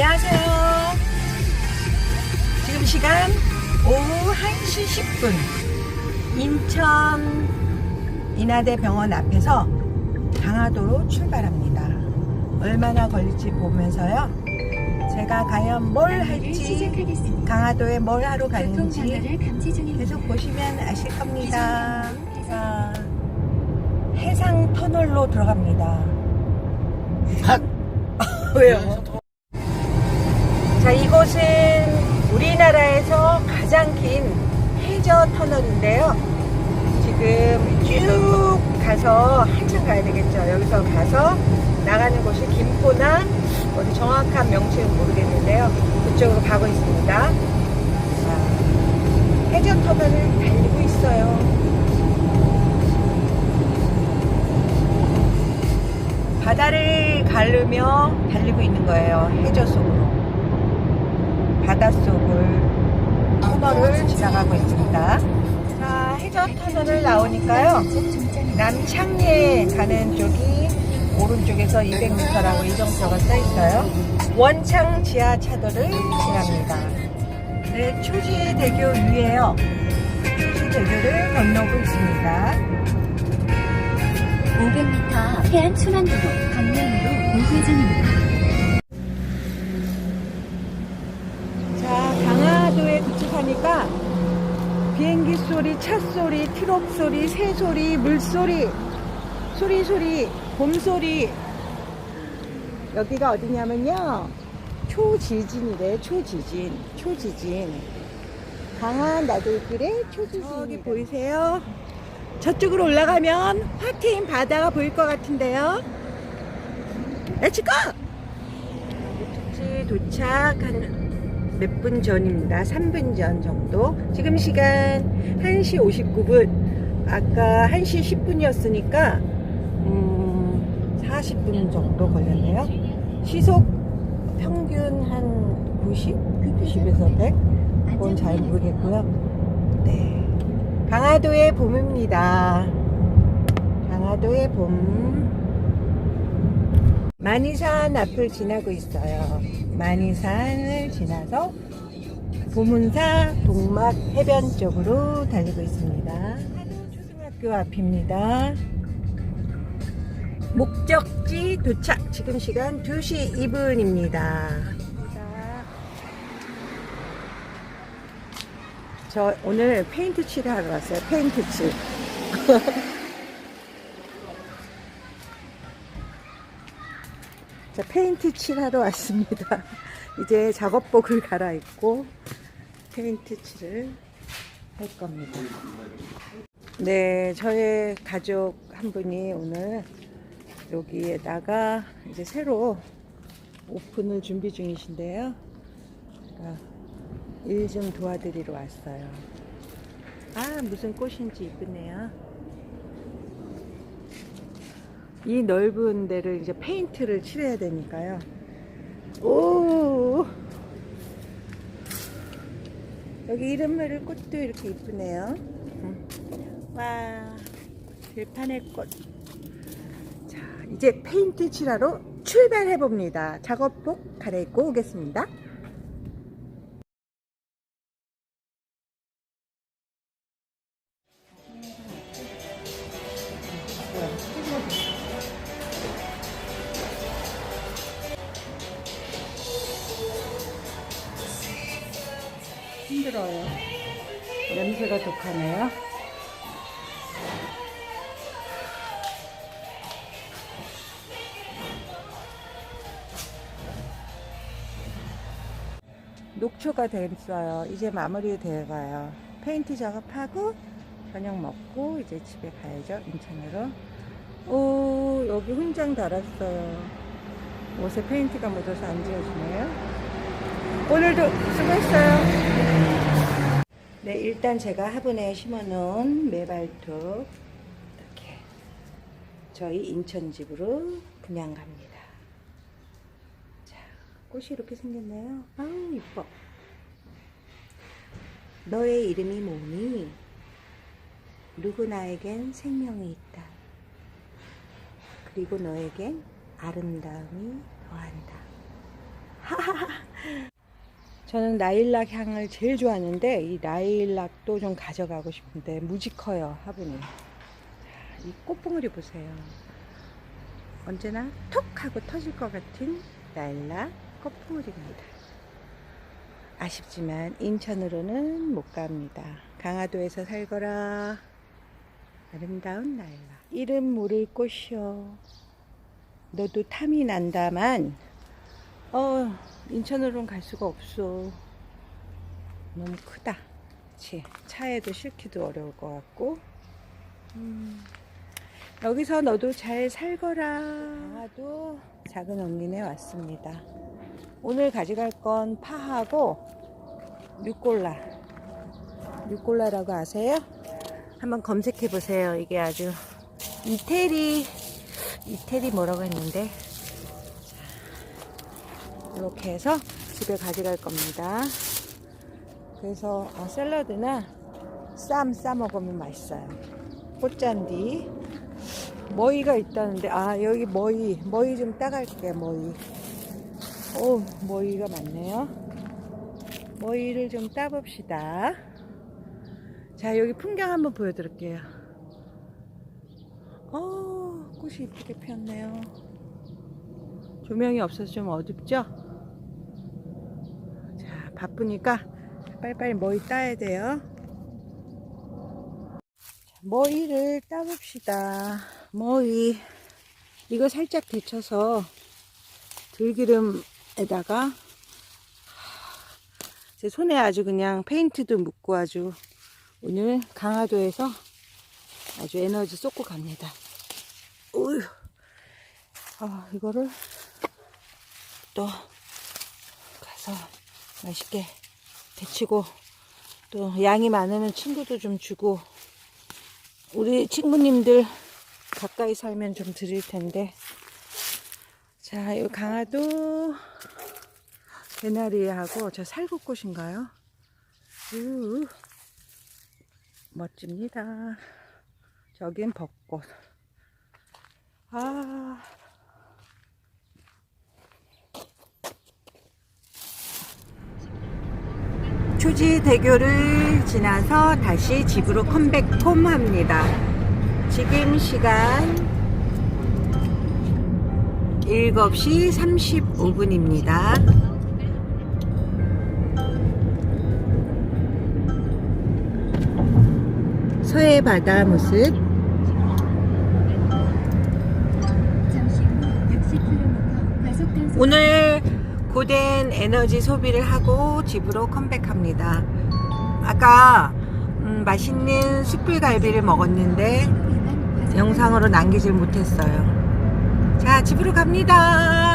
안녕하세요. 지금 시간 오후 1시 10분. 인천 인하대 병원 앞에서 강화도로 출발합니다. 얼마나 걸릴지 보면서요. 제가 과연 뭘 할지. 강화도에 뭘 하러 가는지. 계속 보시면 아실 겁니다. 자, 해상 터널로 들어갑니다. 왜요? 자, 이곳은 우리나라에서 가장 긴 해저 터널인데요. 지금 쭉 가서 한참 가야 되겠죠. 여기서 가서 나가는 곳이 김포나 어디 정확한 명칭은 모르겠는데요. 그쪽으로 가고 있습니다. 자, 해저 터널을 달리고 있어요. 바다를 가르며 달리고 있는 거예요. 해저 속으로. 바닷속을 터널을 지나가고 있습니다. 자, 해저 터널을 나오니까요. 남창리에 가는 쪽이 오른쪽에서 200m라고 이정표가 써 있어요. 원창 지하차도를 지납니다. 네, 초지대교 위에요. 초지대교를 건너고 있습니다. 500m 해안 순환도로 방면으로 우회전입니다. 자, 강화도에 도착하니까 비행기 소리, 차 소리, 트럭 소리, 새 소리, 물 소리, 소리 소리, 봄 소리. 여기가 어디냐면요. 초지진이래, 초지진, 초지진. 강한 나들길의 초지진. 여기 보이세요? 저쪽으로 올라가면 확 트인 바다가 보일 것 같은데요. 렛츠고! 목적지 도착한 몇 분 전입니다. 3분 전 정도. 지금 시간 1시 59분. 아까 1시 10분이었으니까, 음, 40분 정도 걸렸네요. 시속 평균 한 90? 90에서 100? 그건 잘 모르겠고요. 네. 강화도의 봄입니다. 강화도의 봄. 만이산 앞을 지나고 있어요. 만이산을 지나서 보문사 동막 해변 쪽으로 달리고 있습니다. 초등학교 앞입니다. 목적지 도착. 지금 시간 2시 2분입니다. 저 오늘 페인트 칠을 하러 왔어요. 페인트 칠. 자, 페인트 칠하러 왔습니다. 이제 작업복을 갈아입고 페인트 칠을 할 겁니다. 네, 저의 가족 한 분이 오늘 여기에다가 이제 새로 오픈을 준비 중이신데요. 일 좀 도와드리러 왔어요. 아, 무슨 꽃인지 이쁘네요. 이 넓은 데를 이제 페인트를 칠해야 되니까요. 오! 여기 이름을 꽃도 이렇게 이쁘네요. 음. 와, 들판의 꽃. 자, 이제 페인트 칠하러 출발해 봅니다. 작업복 갈아입고 오겠습니다. 힘들어요. 냄새가 독하네요. 녹초가 됐어요. 이제 마무리 되어가요. 페인트 작업하고 저녁 먹고 이제 집에 가야죠. 인천으로. 오 여기 훈장 달았어요. 옷에 페인트가 묻어서 안 지워지네요. 오늘도 수고했어요. 네, 일단 제가 화분에 심어놓은 매발톱 이렇게 저희 인천 집으로 분양 갑니다. 자, 꽃이 이렇게 생겼네요. 아우 이뻐. 너의 이름이 뭐니? 누구나에겐 생명이 있다. 그리고 너에겐 아름다움이 더한다. 하하하. 저는 라일락 향을 제일 좋아하는데 이 라일락도 좀 가져가고 싶은데 무지 커요 화분이. 자, 이 꽃봉오리 보세요. 언제나 톡 하고 터질 것 같은 라일락 꽃봉오리입니다. 아쉽지만 인천으로는 못 갑니다. 강화도에서 살거라. 아름다운 라일락. 이름 모를 꽃이요. 너도 탐이 난다만, 어, 인천으로는 갈 수가 없어. 너무 크다. 그치? 차에도 실기도 어려울 것 같고. 음, 여기서 너도 잘 살거라. 강화도 작은 언니네 왔습니다. 오늘 가져갈 건 파하고 뉴꼴라. 뉴꼴라라고 아세요? 한번 검색해 보세요. 이게 아주 이태리 이태리 뭐라고 했는데 이렇게 해서 집에 가져갈 겁니다. 그래서 어, 샐러드나 쌈 싸 먹으면 맛있어요. 꽃잔디 머위가 있다는데 아 여기 머위 머위 좀 따갈게요 머위. 오 머위가 많네요. 머위를 좀 따봅시다. 자 여기 풍경 한번 보여드릴게요. 어 꽃이 이쁘게 피었네요. 조명이 없어서 좀 어둡죠? 자 바쁘니까 빨리빨리 머위 따야 돼요. 자, 머위를 따봅시다. 머위 이거 살짝 데쳐서 들기름에다가 제 손에 아주 그냥 페인트도 묻고 아주 오늘 강화도에서 아주 에너지 쏟고 갑니다. 우유. 아, 이거를 또 가서 맛있게 데치고 또 양이 많으면 친구도 좀 주고 우리 친구님들 가까이 살면 좀 드릴 텐데 자, 이 강화도 개나리하고 저 살구꽃인가요? 우 멋집니다. 저긴 벚꽃. 아. 초지대교를 지나서 다시 집으로 컴백홈 합니다. 지금 시간 7시 35분입니다. 서해 바다 모습 잠시 후 60km 과속 단속 오늘 고된 에너지 소비를 하고 집으로 컴백합니다. 아까 음, 맛있는 숯불갈비를 먹었는데 영상으로 남기질 못했어요. 자, 집으로 갑니다.